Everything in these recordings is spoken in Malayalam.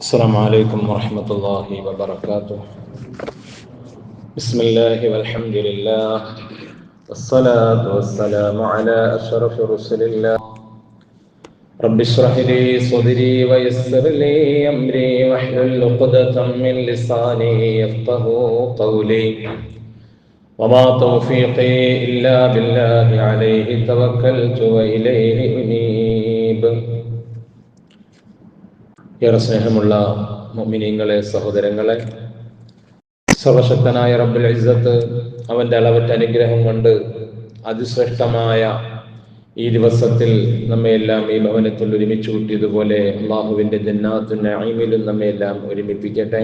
السلام عليكم ورحمة الله وبركاته. بسم الله والحمد لله والصلاة والسلام على أشرف رسل الله. رب اشرح لي صدري ويسر لي أمري واحلل عقدة من لساني يفقه قولي. وما توفيقي إلا بالله عليه توكلت وإليه أنيب. ഏറെ സ്നേഹമുള്ള മൊമിനിങ്ങളെ സഹോദരങ്ങളെ സർവശക്തനായ റബ്ബുൽ ഇസ്സത്ത് അവന്റെ അളവറ്റ അനുഗ്രഹം കൊണ്ട് അതിശ്രേഷ്ഠമായ ഈ ദിവസത്തിൽ നമ്മയെല്ലാം ഈ ഭവനത്തിൽ ഒരുമിച്ച് കൂട്ടിയതുപോലെ അള്ളാഹുവിന്റെ ജന്നാത്തുന്ന അയിമിലും നമ്മയെല്ലാം ഒരുമിപ്പിക്കട്ടെ.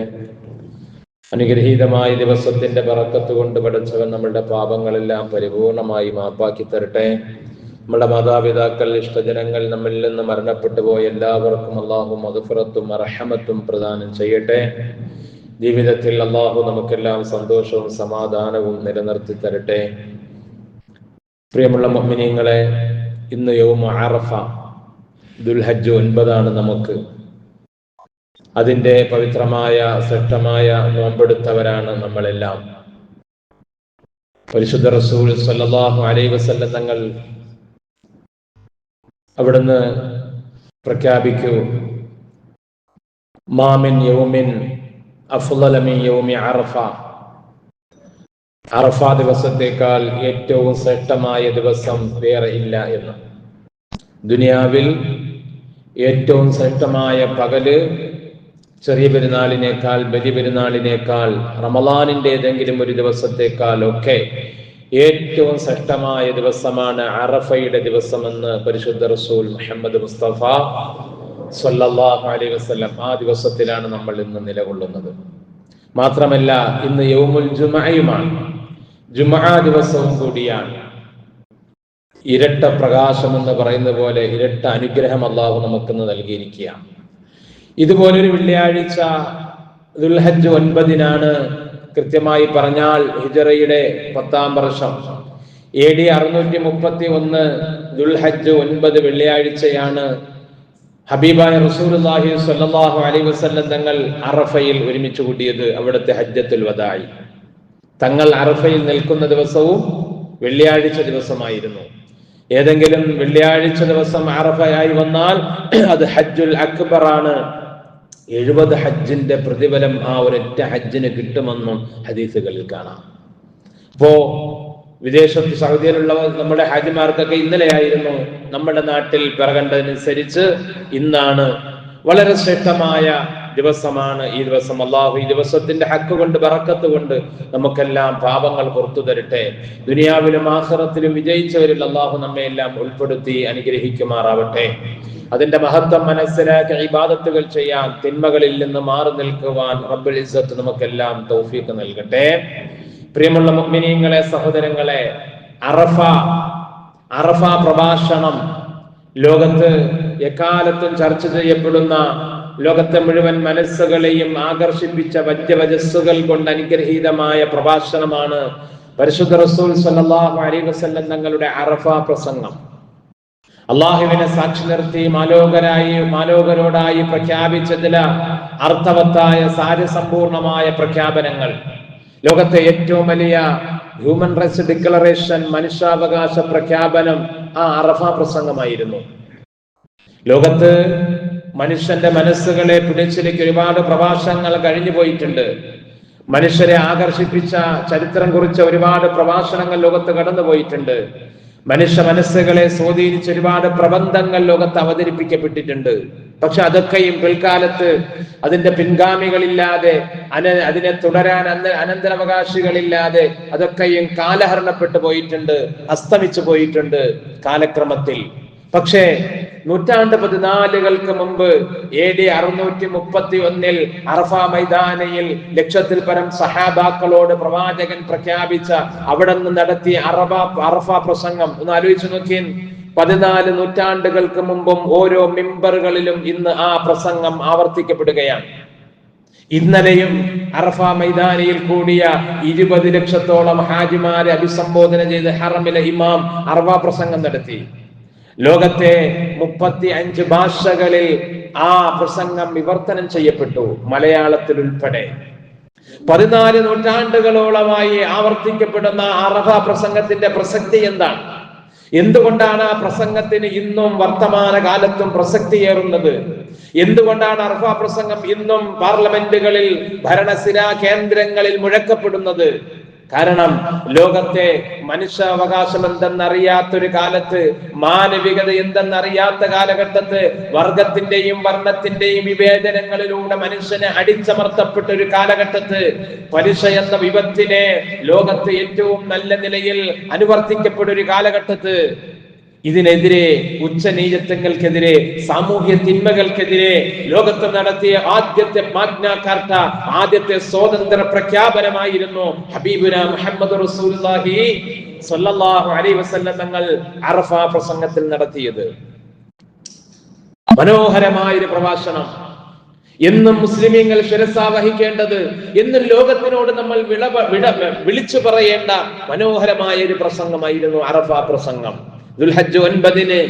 അനുഗ്രഹീതമായ ദിവസത്തിന്റെ പറക്കത്ത് കൊണ്ട് പഠിച്ചവൻ നമ്മളുടെ പാപങ്ങളെല്ലാം പരിപൂർണമായി മാപ്പാക്കി തരട്ടെ. നമ്മുടെ മാതാപിതാക്കൾ ഇഷ്ടജനങ്ങൾ നമ്മിൽ നിന്ന് മരണപ്പെട്ടു പോയ എല്ലാവർക്കും അള്ളാഹു മധുഫുറത്തും അർഹമത്തും പ്രദാനം ചെയ്യട്ടെ. ജീവിതത്തിൽ അള്ളാഹു നമുക്കെല്ലാം സന്തോഷവും സമാധാനവും നിലനിർത്തി തരട്ടെ. പ്രിയമുള്ള മമ്മിനിയങ്ങളെ ഇന്ന് യൗമ അറഫ ദുൽഹജ്ജ് ഒൻപതാണ് നമുക്ക്. അതിന്റെ പവിത്രമായ ശ്രദ്ധമായ നോമ്പെടുത്തവരാണ് നമ്മളെല്ലാം. പരിശുദ്ധ റസൂൽ സല്ലാഹു അലൈഹി വസല്ല തങ്ങൾ അവിടുന്ന് പ്രഖ്യാപിക്കൂ. മാമിൻ യൗമിൻ അഫ്ളലമിൻ യൗമി അറഫ. അറഫ ദിവസത്തേക്കാൾ ഏറ്റവും ശ്രേഷ്ഠമായ ദിവസം വേറെ ഇല്ല എന്ന്. ദുനിയാവിൽ ഏറ്റവും ശ്രേഷ്ഠമായ പകൽ ചെറിയ പെരുന്നാളിനേക്കാൾ ബലി പെരുന്നാളിനേക്കാൾ റമലാനിന്റെ ഏതെങ്കിലും ഒരു ദിവസത്തേക്കാൾ ഒക്കെ ഏറ്റവും ശ്രേഷ്ഠമായ ദിവസമാണ് അറഫയുടെ ദിവസമെന്ന് പരിശുദ്ധ റസൂൽ മുഹമ്മദ് മുസ്തഫ സല്ലാഹു അലൈഹി വസല്ലം ആ ദിവസത്തിലാണ് നമ്മൾ ഇന്ന് നിലകൊള്ളുന്നത്. മാത്രമല്ല ഇന്ന് യൗമുൽ ജുമയുമാണ് ജുമഅ ദിവസവും കൂടിയാണ്. ഇരട്ട പ്രകാശം എന്ന് പറയുന്ന പോലെ ഇരട്ട അനുഗ്രഹം അള്ളാഹു നമുക്കിന്ന് നൽകിയിരിക്കുകയാണ്. ഇതുപോലൊരു വെള്ളിയാഴ്ച ദുൽഹജ് ഒൻപതിനാണ് കൃത്യമായി പറഞ്ഞാൽ ഹിജറയുടെ പത്താം വർഷം. എ ഡി അറുന്നൂറ്റി മുപ്പത്തി ഒന്ന് ദുൽഹജ് ഒൻപത് വെള്ളിയാഴ്ചയാണ് ഹബീബായ റസൂലുള്ളാഹി സ്വല്ലല്ലാഹു അലൈഹി വസല്ലം തങ്ങൾ അറഫയിൽ ഒരുമിച്ച് കൂട്ടിയത് അവിടുത്തെ ഹജ്ജത്തുൽ വദായി. തങ്ങൾ അറഫയിൽ നിൽക്കുന്ന ദിവസവും വെള്ളിയാഴ്ച ദിവസമായിരുന്നു. ഏതെങ്കിലും വെള്ളിയാഴ്ച ദിവസം അറഫയായി വന്നാൽ അത് ഹജ്ജുൽ അക്ബർ ആണ് എഴുപത് ഹജ്ജിന്റെ പ്രതിഫലം ആ ഒരൊറ്റ ഹജ്ജിന് കിട്ടുമെന്നും ഹദീസുകളിൽ കാണാം. അപ്പോ വിദേശത്ത് സൗദിയിലുള്ള നമ്മുടെ ഹാജിമാർക്കൊക്കെ ഇന്നലെയായിരുന്നു നമ്മുടെ നാട്ടിൽ പിറകണ്ടതിനനുസരിച്ച് ഇന്നാണ് വളരെ ശ്രേഷ്ഠമായ ദിവസമാണ് ഈ ദിവസം അള്ളാഹു ഈ ദിവസത്തിന്റെ ഹക്ക് കൊണ്ട് പറക്കത്ത് കൊണ്ട് നമുക്കെല്ലാം പാപങ്ങൾ പുറത്തു തരട്ടെ. ദുനിയാവിലും ആഹ്റത്തിലും വിജയിച്ചവരിൽ അള്ളാഹു നമ്മെ എല്ലാം ഉൾപ്പെടുത്തി അനുഗ്രഹിക്കുമാറാവട്ടെ. അതിന്റെ മഹത്വം മനസ്സിലാക്കി ഇബാദത്തുകൾ ചെയ്യാൻ തിന്മകളിൽ നിന്ന് മാറി നിൽക്കുവാൻ റബ്ബുൽ ഇസ്സത്ത് നമുക്കെല്ലാം തൗഫീഖ് നൽകട്ടെ. പ്രിയമുള്ള മുഅ്മിനീങ്ങളെ സഹോദരങ്ങളെ അറഫ അറഫ പ്രഭാഷണം. ലോകത്ത് എക്കാലത്തും ചർച്ച ചെയ്യപ്പെടുന്ന ലോകത്തെ മുഴുവൻ മനസ്സുകളെയും ആകർഷിപ്പിച്ച വജ്രവജസ്സുകൾ കൊണ്ട് അനുഗ്രഹീതമായ പ്രഭാഷണമാണ് പരിശുദ്ധ റസൂൽ സല്ലല്ലാഹു അലൈഹി വസല്ലം തങ്ങളുടെ അറഫ പ്രസംഗം. അള്ളാഹുവിനെ സാക്ഷി നിർത്തി മാലോകരായി മാലോകരോടായി പ്രഖ്യാപിച്ച ചില അർത്ഥവത്തായ സാരസമ്പൂർണമായ പ്രഖ്യാപനങ്ങൾ. ലോകത്തെ ഏറ്റവും വലിയ ഹ്യൂമൻ റൈറ്റ്സ് ഡിക്ലറേഷൻ മനുഷ്യാവകാശ പ്രഖ്യാപനം ആ അറഫ പ്രസംഗമായിരുന്നു. ലോകത്ത് മനുഷ്യന്റെ മനസ്സുകളെ പിടിച്ചിലേക്ക് ഒരുപാട് പ്രഭാഷണങ്ങൾ കഴിഞ്ഞു പോയിട്ടുണ്ട്. മനുഷ്യരെ ആകർഷിപ്പിച്ച ചരിത്രം കുറിച്ച ഒരുപാട് പ്രഭാഷണങ്ങൾ ലോകത്ത് കടന്നു പോയിട്ടുണ്ട്. മനുഷ്യ മനസ്സുകളെ സ്വാധീനിച്ച ഒരുപാട് പ്രബന്ധങ്ങൾ ലോകത്ത് അവതരിപ്പിക്കപ്പെട്ടിട്ടുണ്ട്. പക്ഷെ അതൊക്കെയും പിൽക്കാലത്ത് അതിന്റെ പിൻഗാമികളില്ലാതെ അന അതിനെ തുടരാൻ അന്ന അനന്തരാവകാശികളില്ലാതെ അതൊക്കെയും കാലഹരണപ്പെട്ടു പോയിട്ടുണ്ട് അസ്തമിച്ചു പോയിട്ടുണ്ട് കാലക്രമത്തിൽ. പക്ഷേ നൂറ്റാണ്ട് പതിനാലുകൾക്ക് മുമ്പ് എ ഡി അറുന്നൂറ്റി മുപ്പത്തി ഒന്നിൽ അറഫ മൈതാനയിൽ ലക്ഷത്തിൽ പരം സഹാബാക്കളോട് പ്രവാചകൻ പ്രഖ്യാപിച്ച അവിടെ നിന്ന് നടത്തിയ അറബ അറഫ പ്രസംഗം. ഒന്ന് ആലോചിച്ചു നോക്കിയൻ പതിനാല് നൂറ്റാണ്ടുകൾക്ക് മുമ്പും ഓരോ മെമ്പറുകളിലും ഇന്ന് ആ പ്രസംഗം ആവർത്തിക്കപ്പെടുകയാണ്. ഇന്നലെയും അറഫ മൈതാനിയിൽ കൂടിയ ഇരുപത് ലക്ഷത്തോളം ഹാജിമാരെ അഭിസംബോധന ചെയ്ത് ഹറമിലെ ഇമാം അറഫ പ്രസംഗം നടത്തി. ലോകത്തെ മുപ്പത്തി അഞ്ച് ഭാഷകളിൽ ആ പ്രസംഗം വിവർത്തനം ചെയ്യപ്പെട്ടു മലയാളത്തിൽ ഉൾപ്പെടെ. പതിനാല് നൂറ്റാണ്ടുകളോളമായി ആവർത്തിക്കപ്പെടുന്ന അർഹ പ്രസംഗത്തിന്റെ പ്രസക്തി എന്താണ്? എന്തുകൊണ്ടാണ് ആ പ്രസംഗത്തിന് ഇന്നും വർത്തമാന കാലത്തും പ്രസക്തിയേറുന്നത്? എന്തുകൊണ്ടാണ് അർഫ പ്രസംഗം ഇന്നും പാർലമെന്റുകളിൽ ഭരണസിരാ കേന്ദ്രങ്ങളിൽ മുഴക്കപ്പെടുന്നത്? കാരണം ലോകത്തെ മനുഷ്യാവകാശം എന്തെന്നറിയാത്തൊരു കാലത്ത് മാനവികത എന്തെന്നറിയാത്ത കാലഘട്ടത്ത് വർഗത്തിന്റെയും വർണത്തിന്റെയും വിവേചനങ്ങളിലൂടെ മനുഷ്യനെ അടിച്ചമർത്തപ്പെട്ട ഒരു കാലഘട്ടത്ത് പലിശ എന്ന വിപത്തിനെ ലോകത്ത് ഏറ്റവും നല്ല നിലയിൽ അനുവർത്തിക്കപ്പെട്ട ഒരു കാലഘട്ടത്ത് ഇതിനെതിരെ ഉച്ചനീചത്വങ്ങൾക്കെതിരെ സാമൂഹ്യ തിന്മകൾക്കെതിരെ ലോകത്ത് നടത്തിയ ആദ്യത്തെ മാഗ്ന ആദ്യത്തെ സ്വാതന്ത്ര്യ പ്രഖ്യാപനമായിരുന്നു ഹബീബുന മുഹമ്മദ് റസൂലുള്ളാഹി സ്വല്ലല്ലാഹു അലൈഹി വസല്ലം തങ്ങൾ അറഫ പ്രസംഗത്തിൽ നടത്തിയത്. മനോഹരമായ ഒരു പ്രഭാഷണം. എന്നും മുസ്ലിമീങ്ങൾ ശിരസാവഹിക്കേണ്ടത് എന്നും ലോകത്തിനോട് നമ്മൾ വിള വിളിച്ചു പറയേണ്ട മനോഹരമായ ഒരു പ്രസംഗമായിരുന്നു അറഫ പ്രസംഗം. ദുൽഹജ്ജ് ഒൻപതിന്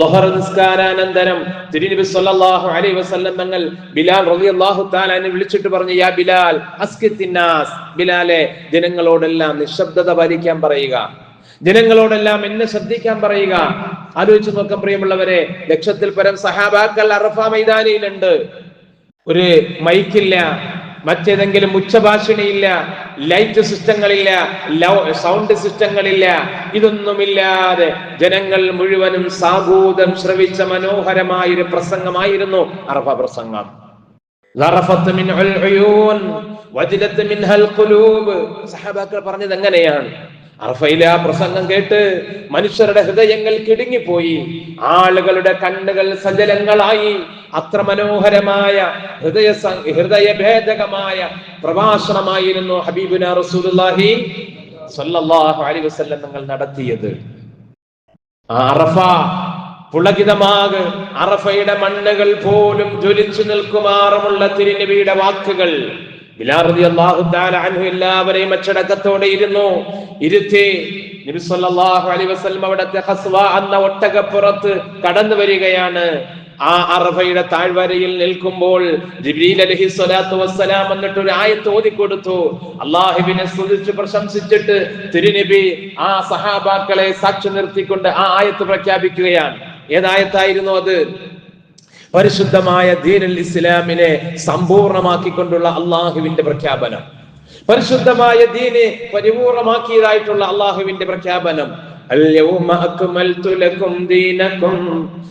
ലൊഹർ നിസ്കാരാനന്തരം തിരുനബി സല്ലല്ലാഹു അലൈഹി വസല്ലം തങ്ങൾ ബിലാൽ റളിയല്ലാഹു തആലനെ വിളിച്ചിട്ട് പറഞ്ഞു യാ ബിലാൽ അസ്കിത്തിന്നാസ് ബിലാലെ ജനങ്ങളോടെല്ലാം നിശബ്ദത പാലിക്കാൻ പറയുക. ജനങ്ങളോടെല്ലാം എന്നെ ശ്രദ്ധിക്കാൻ പറയുക. ആലോചിച്ച് നോക്കാം പ്രിയമുള്ളവരെ ലക്ഷത്തിൽ പരം സഹാബാക്കൾ അറഫ മൈതാനിയിലുണ്ട്. ഒരു മൈക്കില്ല മറ്റേതെങ്കിലും ഉച്ചഭാഷണിയില്ല ലൈറ്റ് സിസ്റ്റങ്ങളില്ല സൗണ്ട് സിസ്റ്റങ്ങളില്ല ഇതൊന്നുമില്ലാതെ ജനങ്ങൾ മുഴുവനും സാഗൂതം ശ്രവിച്ച മനോഹരമായൊരു പ്രസംഗമായിരുന്നു അറഫ പ്രസംഗം. സഹാബാക്കൾ പറഞ്ഞത് എങ്ങനെയാണ്? അർഫയിലെ ആ പ്രസംഗം കേട്ട് മനുഷ്യരുടെ ഹൃദയങ്ങൾ കിടുങ്ങിപ്പോയി. ആളുകളുടെ കണ്ണുകൾ സജലങ്ങളായി. അത്ര മനോഹരമായ ഹൃദയ ഹൃദയഭേദകമായ പ്രഭാഷണമായിരുന്നു ഹബീബുന റസൂലുള്ളാഹി സ്വല്ലല്ലാഹു അലൈഹി വസല്ലം നിങ്ങൾ നടത്തിയത്. അറഫ പുളകിതമാക് അറഫയുടെ മണ്ണുകൾ പോലും ജ്വലിച്ചു നിൽക്കുമാറുമുള്ള തിരുനബിയുടെ വാക്കുകൾ. എല്ലാവരെയും അച്ചടക്കത്തോടെ ഇരുന്നു. ഇരുത്തി നബി സല്ലല്ലാഹു അലൈഹി വസല്ലം അവിടത്തെ ഹസ്വ എന്ന ഒട്ടകപ്പുറത്ത് കടന്നു വരികയാണ് ആ അറഫയുടെ താഴ്വരയിൽ നിൽക്കുമ്പോൾ ജിബ്രീൽ അലഹി സ്വലാത്തു വസ്സലാം എന്നിട്ട് ഒരു ആയത്ത് ഓതിക്കൊടുത്തു. അള്ളാഹുവിനെ സ്തുതിച്ച് പ്രശംസിച്ചിട്ട് തിരുനബി ആ സഹാബാക്കളെ സാക്ഷി നിർത്തിക്കൊണ്ട് ആ ആയത്ത് പ്രഖ്യാപിക്കുകയാണ്. ഏതായത്തായിരുന്നു അത്? പരിശുദ്ധമായ ദീനുൽ ഇസ്ലാമിനെ സമ്പൂർണമാക്കിക്കൊണ്ടുള്ള അള്ളാഹുവിന്റെ പ്രഖ്യാപനം. പരിശുദ്ധമായ ദീനെ പരിപൂർണമാക്കിയതായിട്ടുള്ള അള്ളാഹുവിന്റെ പ്രഖ്യാപനം. اليوم أكملت لكم دينكم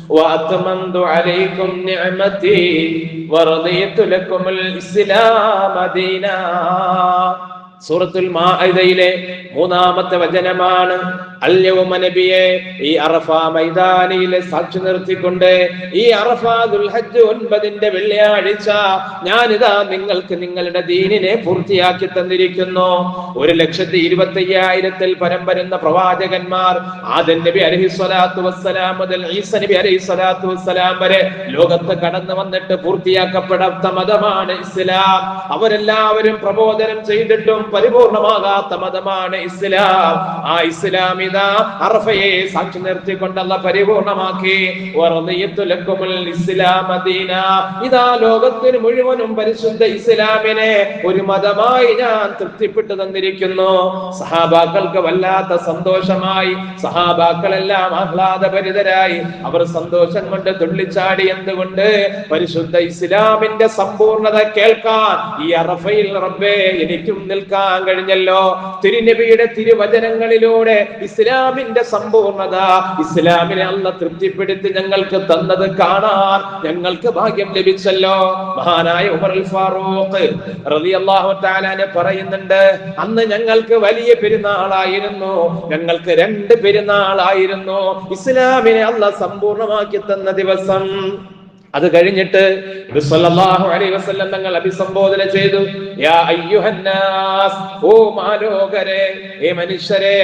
وأتممت عليكم نعمتي ورضيت لكم الإسلام دينا സൂറത്തുൽ മാഇദയിലെ മൂന്നാമത്തെ വചനമാണ് അല്യവുമ നബിയെ ഈ അറഫ മൈതാനിയിലെ സാക്ഷി നിർത്തിക്കൊണ്ട് ഈ അറഫ ദുൽഹജ് ഒൻപതിന്റെ വെള്ളിയാഴ്ച ഞാനിതാ നിങ്ങൾക്ക് നിങ്ങളുടെ ദീനിനെ പൂർത്തിയാക്കി തന്നിരിക്കുന്നു. ഒരു ലക്ഷത്തി ഇരുപത്തി അയ്യായിരത്തിൽ പരം വരുന്ന പ്രവാചകന്മാർ ആദൻ നബി അലഹി സ്വലാത്തു വസ്സലാം മുതൽ ഈസ നബി അലഹി സ്വലാത്തു വസ്സലാം വരെ ലോകത്ത് കടന്നു വന്നിട്ട് പൂർത്തിയാക്കപ്പെടാത്ത മതമാണ് ഇസ്ലാം. അവരെല്ലാവരും പ്രബോധനം ചെയ്തിട്ടും പരിപൂർണമാകാത്ത മതമാണ് ഇസ്ലാം. ആ ഇസ്ലാം അറഫയെ സാക്ഷി നിർത്തിക്കൊണ്ടല്ല പരിപൂർണമാക്കി. ഇസ്ലാം ഇതാ ലോകത്തിന് മുഴുവനും പരിശുദ്ധ ഇസ്ലാമിനെ ഒരു മതമായി ഞാൻ തൃപ്തിപ്പെട്ടു തന്നിരിക്കുന്നു. സഹാബാക്കൾക്ക് വല്ലാത്ത സന്തോഷമായി. സഹാബാക്കളെല്ലാം ആഹ്ലാദഭരിതരായി. അവർ സന്തോഷം കൊണ്ട് തുള്ളിച്ചാടി എന്തുകൊണ്ട്? പരിശുദ്ധ ഇസ്ലാമിന്റെ സമ്പൂർണത കേൾക്കാൻ ഈ അറഫയിൽ റബ്ബേ എനിക്കും നിൽക്കാൻ കഴിഞ്ഞല്ലോ. തിരുനബിയുടെ തിരുവചനങ്ങളിലൂടെ ഇസ്ലാമിന്റെ സമ്പൂർണത ഇസ്ലാമിനെ അല്ല തൃപ്തിപ്പെടുത്തി ഞങ്ങൾക്ക് തന്നത് കാണാൻ ഞങ്ങൾക്ക് ഭാഗ്യം ലഭിച്ചല്ലോ. മഹാനായ ഉമർ അൽ ഫാറൂഖ് റളിയല്ലാഹു തആലാനെ പറയുന്നുണ്ട് അന്ന് ഞങ്ങൾക്ക് വലിയ പെരുന്നാളായിരുന്നു. ഞങ്ങൾക്ക് രണ്ട് പെരുന്നാളായിരുന്നു. ഇസ്ലാമിനെ അല്ല സമ്പൂർണമാക്കി തന്ന ദിവസം അത് കഴിഞ്ഞിട്ട് തങ്ങൾ അഭിസംബോധന ചെയ്തു യാ ഓ ഏ മനുഷ്യരെ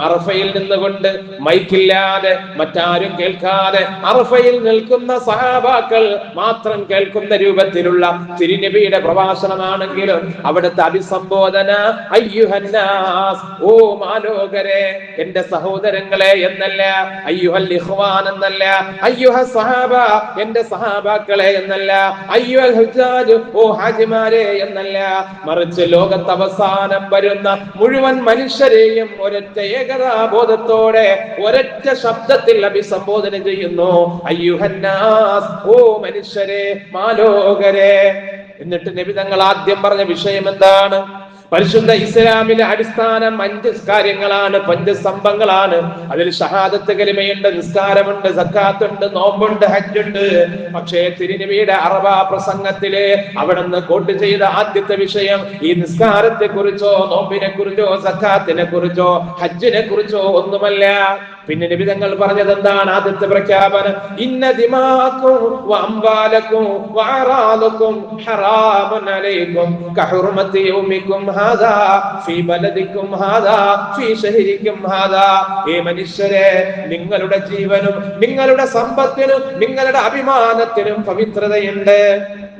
അറഫയിൽ നിന്നുകൊണ്ട് മൈക്കില്ലാതെ മറ്റാരും കേൾക്കാതെ അറഫയിൽ നിൽക്കുന്ന സഹാബാക്കൾ മാത്രം കേൾക്കുന്ന രൂപത്തിലുള്ള തിരുനബിയുടെ പ്രഭാഷണമാണെങ്കിലും അവിടുത്തെ അഭിസംബോധന അയ്യുഹന്നാസ് ഓ മാലോകരെ എന്റെ സഹോദരങ്ങളെ എന്നല്ല അയ്യുഹൽ ഇഹ്വാൻ എന്നല്ല അയ്യുഹ സഹാബ എന്റെ സഹാബാക്കളെ എന്നല്ല അയ്യോ ഓ ഹാജിമാരെ എന്നല്ല. മറിച്ച് ലോകത്ത് അവസാനം വരുന്ന മുഴുവൻ മനുഷ്യരെയും ഒരൊറ്റ ഏകതാബോധത്തോടെ ഒരൊറ്റ ശബ്ദത്തിൽ അഭിസംബോധന ചെയ്യുന്നു. അയ്യുഹന്നാസ് ഓ മനുഷ്യരെ മാലോകരെ. എന്നിട്ട് നബി തങ്ങൾ ആദ്യം പറഞ്ഞ വിഷയം എന്താണ്? പരിശുദ്ധ ഇസ്ലാമിലെ അടിസ്ഥാനം അഞ്ച് കാര്യങ്ങളാണ് പഞ്ചസ്തംഭങ്ങളാണ് അതിൽ ഷഹാദത്ത് കലിമയുണ്ട് നിസ്കാരമുണ്ട് സക്കാത്തുണ്ട് നോമ്പുണ്ട് ഹജ്ജുണ്ട്. പക്ഷേ തിരുനബിയുടെ അറബ പ്രസംഗത്തിലെ അവിടെ നിന്ന് കോട്ട് ചെയ്ത ആദ്യത്തെ വിഷയം ഈ നിസ്കാരത്തെ കുറിച്ചോ നോമ്പിനെ കുറിച്ചോ സക്കാത്തിനെ കുറിച്ചോ ഹജ്ജിനെ കുറിച്ചോ ഒന്നുമല്ല. പിന്നെ നിബിതങ്ങൾ പറഞ്ഞത് എന്താണ്? ആദ്യത്തെ പ്രഖ്യാപനം ഇന്ന ദിമാക്കും വഅംവാലക്കും വഅറാദുക്കും ഹറാമൻ അലൈക്കും കഹുർമത്തി യൗമിക്കും ഹാദാ ഫീ ബലദിക്കും ഹാദാ ഫീ ശഹരിക്കും ഹാദാ. ഏ മനുഷ്യരെ നിങ്ങളുടെ ജീവനും നിങ്ങളുടെ സമ്പത്തിനും നിങ്ങളുടെ അഭിമാനത്തിനും പവിത്രതയുണ്ട്.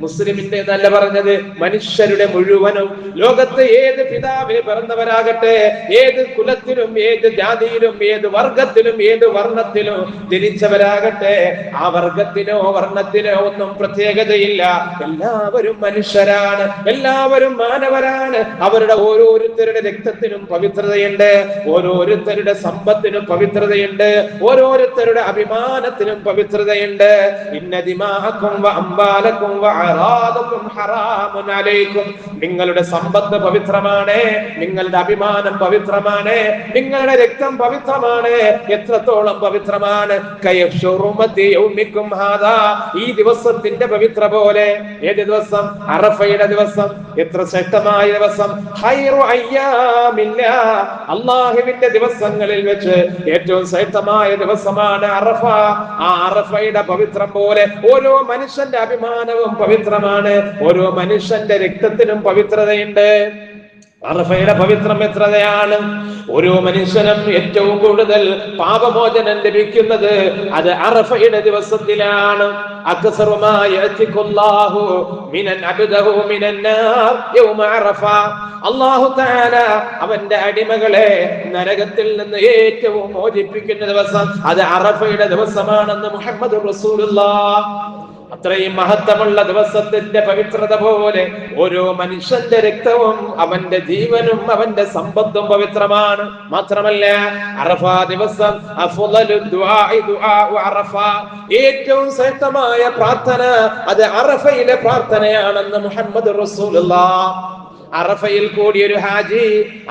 മുസ്ലിമിന്റെ നല്ല പറഞ്ഞത് മനുഷ്യരുടെ മുഴുവനും ലോകത്തെ ഏത് പിതാവിന് പിറന്നവരാകട്ടെ ഏത് കുലത്തിലും ഏത് ജാതിയിലും ഏത് വർഗത്തിലും ഏത് വർണത്തിലും ജനിച്ചവരാകട്ടെ ആ വർഗത്തിനോ വർണത്തിനോ ഒന്നും പ്രത്യേകതയില്ല. എല്ലാവരും മനുഷ്യരാണ് എല്ലാവരും മാനവരാണ്. അവരുടെ ഓരോരുത്തരുടെ രക്തത്തിനും പവിത്രതയുണ്ട് ഓരോരുത്തരുടെ സമ്പത്തിനും പവിത്രതയുണ്ട് ഓരോരുത്തരുടെ അഭിമാനത്തിനും പവിത്രതയുണ്ട്. ഹറാമുൻ അലൈക്കും. നിങ്ങളുടെ സമ്പത്ത് പവിത്രമാണ് നിങ്ങളുടെ അഭിമാനം പവിത്രമാണ് നിങ്ങളുടെ രക്തം പവിത്രമാണ്. എത്രത്തോളം പവിത്രമാണ്. ഈ ദിവസത്തിന്റെ പവിത്ര പോലെ. ഏത് ദിവസം? അറഫയുടെ ദിവസം. എത്ര ശക്തമായ ദിവസം. അള്ളാഹുവിന്റെ ദിവസങ്ങളിൽ വെച്ച് ഏറ്റവും ശ്രേഷ്ഠമായ ദിവസമാണ് അറഫ. ആ അറഫയുടെ പവിത്രം പോലെ ഓരോ മനുഷ്യന്റെ അഭിമാനവും പവിത്രമാണ്. ഓരോ മനുഷ്യന്റെ രക്തത്തിനും പവിത്രതയുണ്ട്. അറഫയുടെ പവിത്രം എത്രയാണ് ഓരോ മനുഷ്യനും ഏറ്റവും കൂടുതൽ പാപമോചനം ലഭിക്കുന്നത് അത് അറഫയുടെ ദിവസത്തിലാണ്. അവന്റെ അടിമകളെ നരകത്തിൽ നിന്ന് ഏറ്റവും മോചിപ്പിക്കുന്ന ദിവസം അത് അറഫയുടെ ദിവസമാണെന്ന് മുഹമ്മദ് റസൂലുള്ള അത്രയും മഹത്വമുള്ള ദിവസത്തിന്റെ പവിത്രത പോലെ ഓരോ മനുഷ്യന്റെ രക്തവും അവന്റെ ജീവനും അവന്റെ സമ്പത്തും പവിത്രമാണ്. മാത്രമല്ല അറഫ ദിവസം ഏറ്റവും ശ്രേഷ്ഠമായ പ്രാർത്ഥന അത് അറഫയിലെ പ്രാർത്ഥനയാണെന്ന് മുഹമ്മദ് റസൂലുള്ളാഹ് അറഫയിൽ കൂടിയൊരു ഹാജി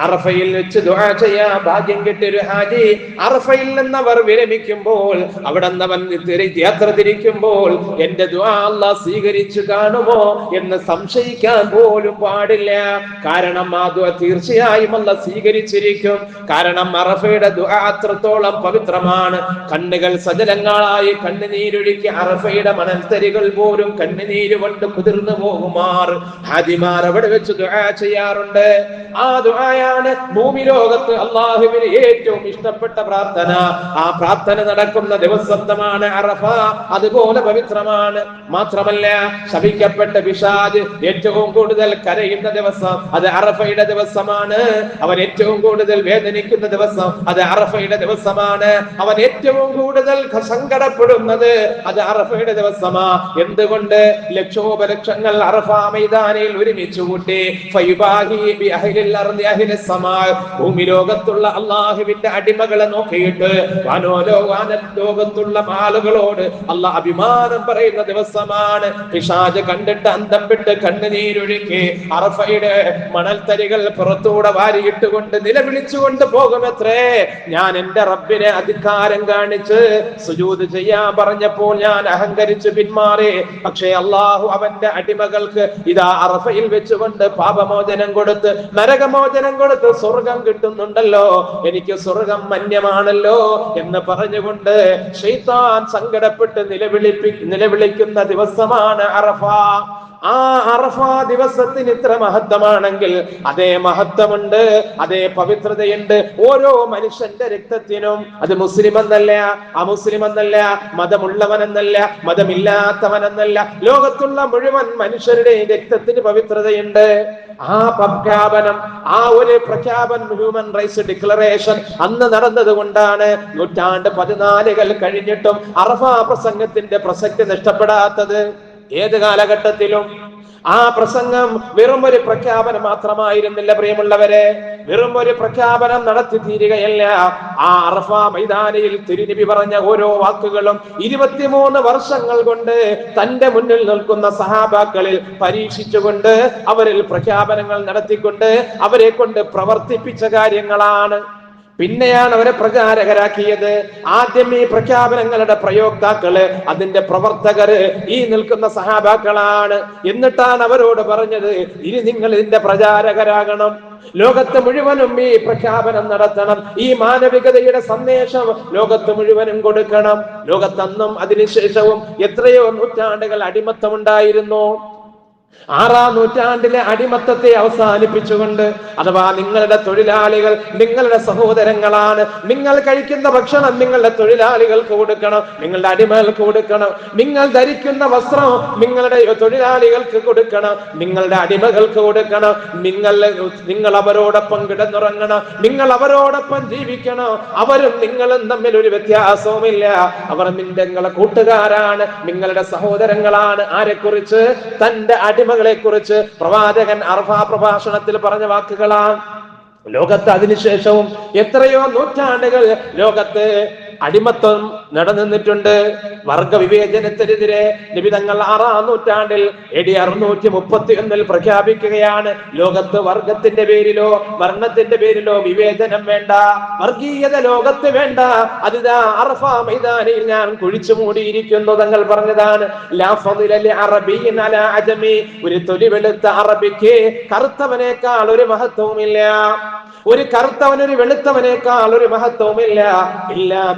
അറഫയിൽ വെച്ച് ദുആ ചെയ്യാ ഭാഗ്യം കിട്ടിയൊരു ഹാജി. അറഫയിൽ നിന്നവർ വിരമിക്കുമ്പോൾ അവിടെ നിന്നവൻ യാത്ര തിരിക്കുമ്പോൾ എന്റെ ദുആ അല്ലാഹ് സ്വീകരിച്ചു കാണുമോ എന്ന് സംശയിക്കാൻ പോലും പാടില്ല. കാരണം ആ ദുആ തീർച്ചയായും അല്ലാഹ് സ്വീകരിച്ചിരിക്കും. കാരണം അറഫയുടെ ദുആ അത്രത്തോളം പവിത്രമാണ്. കണ്ണുകൾ സജലങ്ങളായി കണ്ണുനീരൊഴുക്കി അറഫയുടെ മണൽത്തരികൾ പോലും കണ്ണുനീര് കൊണ്ട് കുതിർന്നു പോകുമാർ. ഹാജിമാർ അവിടെ വെച്ച് ദുആ ചെയ്യാറുണ്ട്. ആ ദുആയാണ് ഭൂമി ലോകത്ത് അള്ളാഹുവിന് ഏറ്റവും ഇഷ്ടപ്പെട്ട പ്രാർത്ഥന. ആ പ്രാർത്ഥന നടക്കുന്ന ദിവസമാണ് അറഫ. അതുപോലെ പവിത്രമാണ്. മാത്രമല്ല ശപിക്കപ്പെട്ട പിശാജ് ഏറ്റവും കൂടുതൽ കരയുന്ന ദിവസം അത് അറഫയുടെ ദിവസമാണ്. അവൻ ഏറ്റവും കൂടുതൽ വേദനിക്കുന്ന ദിവസം അത് അറഫയുടെ ദിവസമാണ്. അവൻ ഏറ്റവും കൂടുതൽ സങ്കടപ്പെടുന്നത് അത് അറഫയുടെ ദിവസമാ. എന്തുകൊണ്ട്? ലക്ഷോപലക്ഷങ്ങൾ അറഫ മൈതാനിൽ ഒരുമിച്ച് കൂട്ടി. ഭൂമി ലോകത്തുള്ള അള്ളാഹുവിന്റെ അടിമകളെ നോക്കിയിട്ട് ലോകത്തുള്ള ആളുകളോട് അള്ളാഹ് അഭിമാനം പറയുന്ന ദിവസമാണ്. പിശാജ് കണ്ടിട്ട് അന്തം വിട്ട് കണ്ണുനീരൊഴുക്കി അറഫയുടെ മണൽത്തരികൾ പുറത്തൂടെ വാരിയിട്ടുകൊണ്ട് നിലവിളിച്ചുകൊണ്ട് പോകുമത്രേ. ഞാൻ എന്റെ റബ്ബിനെ അധികാരം കാണിച്ച് സുജൂത് ചെയ്യാൻ പറഞ്ഞപ്പോൾ ഞാൻ അഹങ്കരിച്ച് പിന്മാറി. പക്ഷേ അള്ളാഹു അവന്റെ അടിമകൾക്ക് ഇതാ അറഫയിൽ വെച്ചുകൊണ്ട് പാപമോചനം കൊടുത്ത് നരകമോചനം കൊടുത്ത് സ്വർഗം കിട്ടുന്നുണ്ടല്ലോ. എനിക്ക് സ്വർഗം മന്യമാണല്ലോ എന്ന് പറഞ്ഞുകൊണ്ട് ഷെയ്ത്താൻ സങ്കടപ്പെട്ട് നിലവിളിപ്പി നിലവിളിക്കുന്ന ദിവസമാണ് അറഫ. ആ അറഫ ദിവസത്തിന് ഇത്ര മഹത്വമാണെങ്കിൽ അതേ മഹത്വമുണ്ട് അതേ പവിത്രതയുണ്ട്. ഓരോ മനുഷ്യന്റെ രക്തത്തിനും അത് മുസ്ലിം എന്നല്ല അമുസ്ലിം എന്നല്ല മതമുള്ളവനെന്നല്ല മതമില്ലാത്തവനെന്നല്ല. ലോകത്തുള്ള മുഴുവൻ മനുഷ്യരുടെയും രക്തത്തിന് പവിത്രതയുണ്ട്. ആ പ്രഖ്യാപനം ആ ഒരു പ്രഖ്യാപനം ഹ്യൂമൻ റൈറ്റ്സ് ഡിക്ലറേഷൻ അന്ന് നടന്നത് കൊണ്ടാണ് നൂറ്റാണ്ട് പതിനാലുകൾ കഴിഞ്ഞിട്ടും അറഫ പ്രസംഗത്തിന്റെ പ്രസക്തി നഷ്ടപ്പെടാത്തത്. ഏത് കാലഘട്ടത്തിലും ആ പ്രസംഗം വെറും ഒരു പ്രഖ്യാപനം മാത്രമായിരുന്നില്ല പ്രിയമുള്ളവരെ. വെറും ഒരു പ്രഖ്യാപനം നടത്തി തീരുകയല്ല. ആ അറഫ മൈതാനിയിൽ തിരുനബി പറഞ്ഞ ഓരോ വാക്കുകളും ഇരുപത്തിമൂന്ന് വർഷങ്ങൾ കൊണ്ട് തന്റെ മുന്നിൽ നിൽക്കുന്ന സഹാബാക്കളിൽ പരീക്ഷിച്ചുകൊണ്ട് അവരിൽ പ്രഖ്യാപനങ്ങൾ നടത്തിക്കൊണ്ട് അവരെ കൊണ്ട് പ്രവർത്തിപ്പിച്ച കാര്യങ്ങളാണ്. പിന്നെയാണ് അവരെ പ്രചാരകരാക്കിയത്. ആദ്യം ഈ പ്രഖ്യാപനങ്ങളുടെ പ്രയോക്താക്കൾ അതിന്റെ പ്രവർത്തകര് ഈ നിൽക്കുന്ന സഹാബാക്കളാണ്. എന്നിട്ടാണ് അവരോട് പറഞ്ഞത് ഇനി നിങ്ങൾ ഇതിന്റെ പ്രചാരകരാകണം. ലോകത്ത് മുഴുവനും ഈ പ്രഖ്യാപനം നടത്തണം. ഈ മാനവികതയുടെ സന്ദേശം ലോകത്ത് മുഴുവനും കൊടുക്കണം. ലോകത്തന്നും അതിനുശേഷവും എത്രയോ നൂറ്റാണ്ടുകൾ അടിമത്തമുണ്ടായിരുന്നു. ആറാം നൂറ്റാണ്ടിലെ അടിമത്തത്തെ അവസാനിപ്പിച്ചുകൊണ്ട് അഥവാ നിങ്ങളുടെ തൊഴിലാളികൾ നിങ്ങളുടെ സഹോദരങ്ങളാണ് നിങ്ങൾ കഴിക്കുന്ന ഭക്ഷണം നിങ്ങളുടെ തൊഴിലാളികൾക്ക് കൊടുക്കണം നിങ്ങളുടെ അടിമകൾക്ക് കൊടുക്കണം നിങ്ങൾ ധരിക്കുന്ന വസ്ത്രം നിങ്ങളുടെ തൊഴിലാളികൾക്ക് കൊടുക്കണം നിങ്ങളുടെ അടിമകൾക്ക് കൊടുക്കണം നിങ്ങൾ നിങ്ങൾ അവരോടൊപ്പം കിടന്നുറങ്ങണം നിങ്ങൾ അവരോടൊപ്പം ജീവിക്കണം അവരും നിങ്ങളും തമ്മിൽ ഒരു വ്യത്യാസവുമില്ല. അവർ നിങ്ങളുടെ കൂട്ടുകാരാണ് നിങ്ങളുടെ സഹോദരങ്ങളാണ്. ആരെക്കുറിച്ച്? തന്റെ അടിമകളെ കുറിച്ച് പ്രവാചകൻ അർഫ പ്രഭാഷണത്തിൽ പറഞ്ഞ വാക്കുകളാണ്. ലോകത്ത് അതിനുശേഷവും എത്രയോ നൂറ്റാണ്ടുകൾ ലോകത്ത് അടിമത്വം നടന്നിട്ടുണ്ട് വർഗ വിവേചനത്തിനെതിരെ നിബിതങ്ങൾ ആറാം നൂറ്റാണ്ടിൽ എ ഡി അറുന്നൂറ്റി മുപ്പത്തി ഒന്നിൽ പ്രഖ്യാപിക്കുകയാണ്. ലോകത്ത് വർഗത്തിന്റെ പേരിലോ വർണത്തിന്റെ പേരിലോ വിവേചനം വേണ്ട. വർഗീയത ലോകത്ത് വേണ്ട. അതിതാ അറഫ മൈതാനിയിൽ ഞാൻ കുഴിച്ചു മൂടിയിരിക്കുന്നു തങ്ങൾ പറഞ്ഞതാണ്. ഒരു തൊലി വെളുത്ത അറബിക്ക് കറുത്തവനേക്കാൾ ഒരു മഹത്വവുമില്ല. ഒരു കറുത്തവൻ ഒരു വെളുത്തവനേക്കാൾ ഒരു മഹത്വവുമില്ല. ഇല്ലാ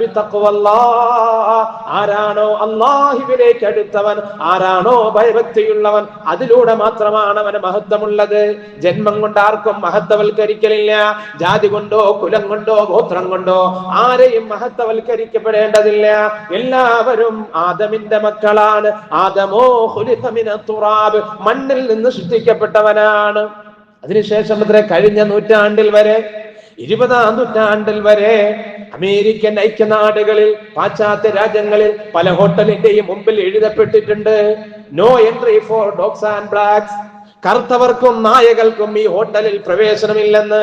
ആരാണോ അള്ളാഹുവിലേക്ക് അടുത്തവൻ ആരാണോ ഭയഭക്തിയുള്ളവൻ അതിലൂടെ മാത്രമാണ് അവന് മഹത്വമുള്ളത്. ജന്മം കൊണ്ട് ആർക്കും മഹത്വവൽക്കരിക്കലില്ല. ജാതി കൊണ്ടോ കുലം കൊണ്ടോ ഗോത്രം കൊണ്ടോ ആരെയും മഹത്വവൽക്കരിക്കപ്പെടേണ്ടതില്ല. എല്ലാവരും ആദമിന്റെ മക്കളാണ്. ആദമോ തുറാബ് മണ്ണിൽ നിന്ന് സൃഷ്ടിക്കപ്പെട്ടവനാണ്. അതിനുശേഷം അത്ര കഴിഞ്ഞ നൂറ്റാണ്ടിൽ വരെ ഇരുപതാം നൂറ്റാണ്ടിൽ വരെ അമേരിക്കൻ ഐക്യനാടുകളിൽ പാശ്ചാത്യ രാജ്യങ്ങളിൽ പല ഹോട്ടലിന്റെയും മുമ്പിൽ എഴുതപ്പെട്ടിട്ടുണ്ട്. No entry for dogs and blacks കറുത്തവർക്കും നായകൾക്കും ഈ ഹോട്ടലിൽ പ്രവേശനമില്ലെന്ന്.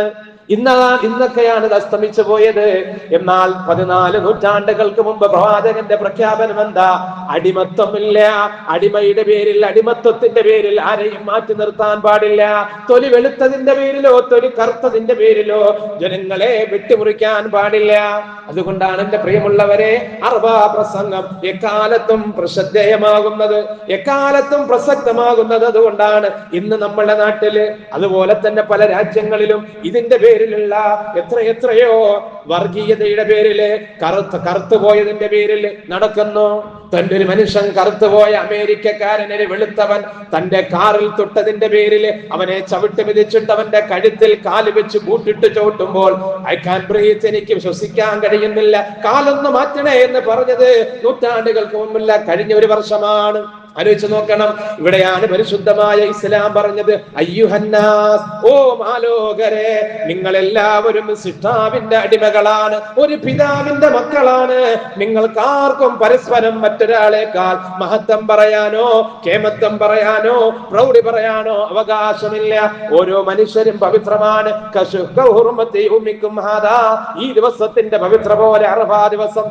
ഇന്ന ഇന്നൊക്കെയാണ് ഇത് അസ്തമിച്ചു പോയത്. എന്നാൽ പതിനാല് നൂറ്റാണ്ടുകൾക്ക് മുമ്പ് പ്രവാചകന്റെ പ്രഖ്യാപനം എന്താ? അടിമത്വമില്ല. അടിമയുടെ പേരിൽ അടിമത്വത്തിന്റെ പേരിൽ ആരെയും മാറ്റി നിർത്താൻ പാടില്ല. തൊലി വെളുത്തതിന്റെ പേരിലോ തൊലി കറുത്തതിന്റെ പേരിലോ ജനങ്ങളെ വെട്ടിമുറിക്കാൻ പാടില്ല. അതുകൊണ്ടാണ് എന്റെ പ്രിയമുള്ളവരെ അർബാ പ്രസംഗം എക്കാലത്തും പ്രശ്രദ്ധേയമാകുന്നത് എക്കാലത്തും പ്രസക്തമാകുന്നത് അതുകൊണ്ടാണ് ഇന്ന് നമ്മളുടെ നാട്ടിൽ അതുപോലെ തന്നെ പല രാജ്യങ്ങളിലും ഇതിന്റെ പേരിലുള്ള എത്ര എത്രയോ വർഗീയതയുടെ പേരിൽ കറുത്ത് കറുത്തു പോയതിന്റെ പേരിൽ നടക്കുന്നു. തന്റെ ഒരു മനുഷ്യൻ കറുത്തുപോയ അമേരിക്കക്കാരനെ വെളുത്തവൻ തന്റെ കാറിൽ തൊട്ടതിന്റെ പേരിൽ അവനെ ചവിട്ടി മിതിച്ചിട്ട് അവന്റെ കഴുത്തിൽ കാൽ വെച്ച് കൂട്ടിട്ട് ചവിട്ടുമ്പോൾ ഐ കാൻ ബ്രീത്ത് എനിക്ക് ശ്വസിക്കാൻ കഴിയുന്നില്ല. കാലൊന്ന് മാറ്റണേ എന്ന് പറഞ്ഞത് നൂറ്റാണ്ടുകൾക്ക് മുമ്പില്ല കഴിഞ്ഞ ഒരു വർഷമാണ്. ആലോചിച്ച് നോക്കണം. ഇവിടെയാണ് പരിശുദ്ധമായ ഇസ്ലാം പറഞ്ഞത്. അയ്യുഹന്നാസ് ഓ മാലോകരെ നിങ്ങൾ എല്ലാവരും സിഷ്ടാവിന്റെ അടിമകളാണ്. ഒരു പിതാവിന്റെ മക്കളാണ്. നിങ്ങൾക്ക് ആർക്കും പരസ്പരം മറ്റൊരാളെക്കാൾ മഹത്വം പറയാനോ കേമത്വം പറയാനോ പ്രൗഢി പറയാനോ അവകാശമില്ല. ഓരോ മനുഷ്യരും പവിത്രമാണ്. ഈ ദിവസത്തിന്റെ പവിത്ര പോലെ അറഫാ ദിവസം.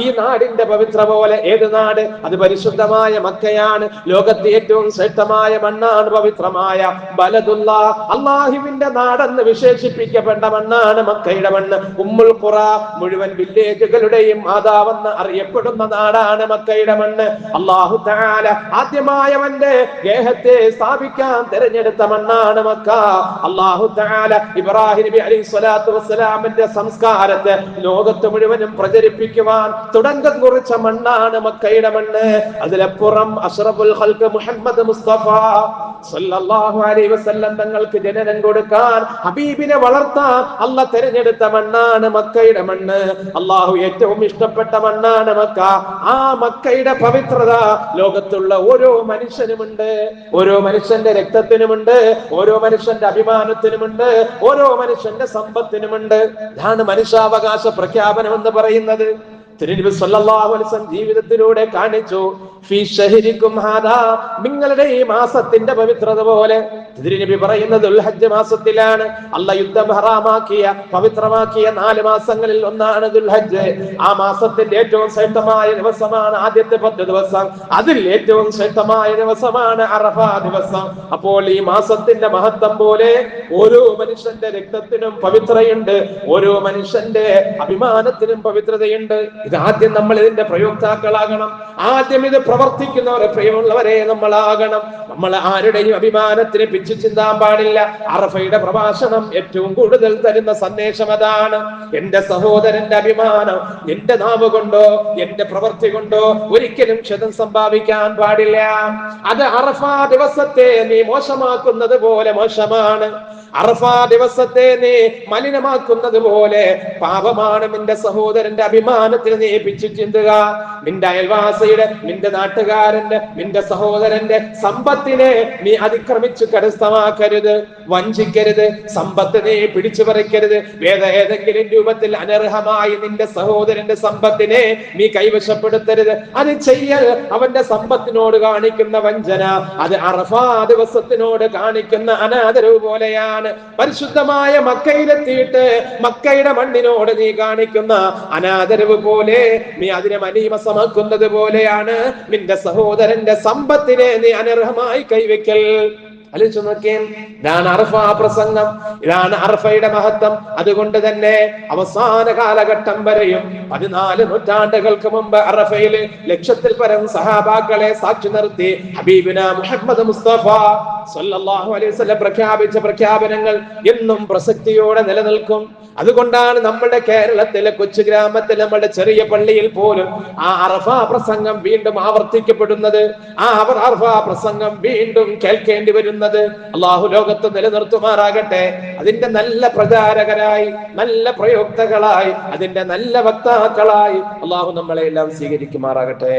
ഈ നാടിന്റെ പവിത്ര പോലെ ഏത് നാട്? അത് പരിശുദ്ധമായ മക്കയാണ്. ലോകത്തെ ഏറ്റവും ശ്രേഷ്ഠമായ മണ്ണാണ് പവിത്രമായ ബലതുല്ല അള്ളാഹുവിന്റെ നാടെന്ന് വിശേഷിപ്പിക്കപ്പെട്ട മണ്ണാണ് മക്കയുടെ മണ്ണ്. ഉമ്മുൽ ഖുറ മുഴുവൻ വില്ലേജുകളുടെയും മാതാവെന്ന് അറിയപ്പെടുന്ന നാടാണ് മക്കയുടെ മണ്ണ്. അള്ളാഹു താല ആദ്യമായവന്റെ ഗേഹത്തെ സ്ഥാപിക്കാൻ തെരഞ്ഞെടുത്ത മണ്ണാണ് മക്ക. അള്ളാഹു താല ഇബ്രാഹിം നബി അലൈഹി സ്വലാത്തു വസ്സലാമിന്റെ സംസ്കാരത്തെ ലോകത്ത് മുഴുവനും പ്രചരിപ്പിക്കുവാൻ തുടക്കം കുറിച്ച മണ്ണാണ് മക്കയുടെ മണ്ണ്. മണ്ണ് അതിലപ്പുറം അഷ്റഫുൽ ഖൽഖ് മുഹമ്മദ് മുസ്തഫ സല്ലല്ലാഹു അലൈഹി വസല്ലം തങ്ങൾക്ക് ജനനം കൊടുക്കാൻ ഹബീബിനെ വളർത്താൻ അല്ല തിരഞ്ഞെടുത്ത മണ്ണാണ് മക്കയുടെ മണ്ണ്. അള്ളാഹു ഏറ്റവും ഇഷ്ടപ്പെട്ട മണ്ണാണ് മക്ക. ആ മക്കയുടെ പവിത്രത ലോകത്തുള്ള ഓരോ മനുഷ്യനുമുണ്ട്. ഓരോ മനുഷ്യന്റെ രക്തത്തിനുമുണ്ട്. ഓരോ മനുഷ്യന്റെ അഭിമാനത്തിനുമുണ്ട്. ഓരോ മനുഷ്യന്റെ സമ്പത്തിനുമുണ്ട്. ഇതാണ് മനുഷ്യാവകാശ പ്രഖ്യാപനം എന്ന് പറയുന്നത്. തിരുനബി സല്ലല്ലാഹു അലൈഹി വസല്ലം ജീവിതത്തിലൂടെ കാണിച്ചു. ഫീ ഷഹരിക്കും ഹാദാ നിങ്ങളുടെ ഈ മാസത്തിന്റെ പവിത്രത പോലെ തിരുനബി പറയുന്നത് ദുൽഹജ്ജ് മാസത്തിലാണ്. അല്ല യുദ്ധം ഹറാമാക്കിയ പവിത്രമാക്കിയ നാല് മാസങ്ങളിൽ ഒന്നാണ് ദുൽഹജ്ജ്. ആ മാസത്തിന്റെ ഏറ്റവും ശ്രേഷ്ഠമായ ദിവസമാണ് ആദ്യത്തെ പത്ത് ദിവസം. അതിൽ ഏറ്റവും ശ്രേഷ്ഠമായ ദിവസമാണ് അറഫ ദിവസം. അപ്പോൾ ഈ മാസത്തിന്റെ മഹത്വം പോലെ ഓരോ മനുഷ്യന്റെ രക്തത്തിനും പവിത്രയുണ്ട് ഓരോ മനുഷ്യന്റെ അഭിമാനത്തിനും പവിത്രതയുണ്ട്. ഇത് ആദ്യം നമ്മൾ ഇതിന്റെ പ്രയോക്താക്കളാകണം. ആദ്യം ഇത് പ്രവർത്തിക്കുന്നവരെ പ്രിയമുള്ളവരെ നമ്മളാകണം. നമ്മൾ ആരുടെയും അഭിമാനത്തിന് പിച്ചു ചിന്താൻ പാടില്ല. അറഫയുടെ പ്രഭാഷണം ഏറ്റവും കൂടുതൽ തരുന്ന സന്ദേശം അതാണ്. എന്റെ സഹോദരന്റെ അഭിമാനം എന്റെ നാവ് കൊണ്ടോ എന്റെ പ്രവൃത്തി കൊണ്ടോ ഒരിക്കലും ക്ഷതം സംഭാവിക്കാൻ പാടില്ല. അത് അറഫ ദിവസത്തെ നീ മോശമാക്കുന്നത് പോലെ മോശമാണ്. അറഫ ദിവസത്തെ നീ മലിനമാക്കുന്നത് പോലെ പാപമാണ് നിന്റെ സഹോദരന്റെ അഭിമാനത്തിന് നീ പിച്ചു ചിന്തുക. നിന്റെ അയൽവാസിയുടെ നിന്റെ നാട്ടുകാരന്റെ നിന്റെ സഹോദരന്റെ സമ്പത്തിനെ നീ അതിക്രമിച്ചു കരസ്ഥമാക്കരുത് വഞ്ചിക്കരുത് സമ്പത്ത് നീ പിടിച്ചു പറിക്കരുത് വേദ ഏതെങ്കിലും രൂപത്തിൽ അനർഹമായി നിന്റെ സഹോദരന്റെ സമ്പത്തിനെ നീ കൈവശപ്പെടുത്തരുത്. അത് ചെയ്യൽ അവന്റെ സമ്പത്തിനോട് കാണിക്കുന്ന വഞ്ചന. അത് അറഫാ ദിവസത്തിനോട് കാണിക്കുന്ന അനാദരവ് പോലെയാണ്. പരിശുദ്ധമായ മക്കയിലെത്തിയിട്ട് മക്കയുടെ മണ്ണിനോട് നീ കാണിക്കുന്ന അനാദരവ് പോലെ നീ അതിനെ മനീമസമാക്കുന്നത് പോലെയാണ്. നിന്റെ സഹോദരന്റെ സമ്പത്തിനെ നീ അനർഹമായി കൈവയ്ക്കൽ ആലോചിച്ചു നോക്കിയേ ഇതാണ് അർഫ പ്രസംഗം. ഇതാണ് അർഫയുടെ മഹത്വം. അതുകൊണ്ട് തന്നെ അവസാന കാലഘട്ടം വരെയും പതിനാല് നൂറ്റാണ്ടുകൾക്ക് മുമ്പ് അറഫയിൽ ലക്ഷത്തിൽ പരം സഹാബാക്കളെ സാക്ഷി നിർത്തി ഹബീബിന മുഹമ്മദ് മുസ്തഫ സല്ലല്ലാഹു അലൈഹി വസല്ലം പ്രഖ്യാപിച്ച പ്രഖ്യാപനങ്ങൾ എന്നും പ്രസക്തിയോടെ നിലനിൽക്കും. അതുകൊണ്ടാണ് നമ്മുടെ കേരളത്തിലെ കൊച്ചു ഗ്രാമത്തിൽ നമ്മുടെ ചെറിയ പള്ളിയിൽ പോലും ആ അറഫ പ്രസംഗം വീണ്ടും ആവർത്തിക്കപ്പെടുന്നത്. ആ അവർ പ്രസംഗം വീണ്ടും കേൾക്കേണ്ടി വരുന്നത്. അള്ളാഹു ലോകത്ത് നിലനിർത്തുമാറാകട്ടെ. അതിന്റെ നല്ല പ്രചാരകരായി നല്ല പ്രയോക്തകളായി അതിന്റെ നല്ല വക്താക്കളായി അള്ളാഹു നമ്മളെ എല്ലാം സ്വീകരിക്കുമാറാകട്ടെ.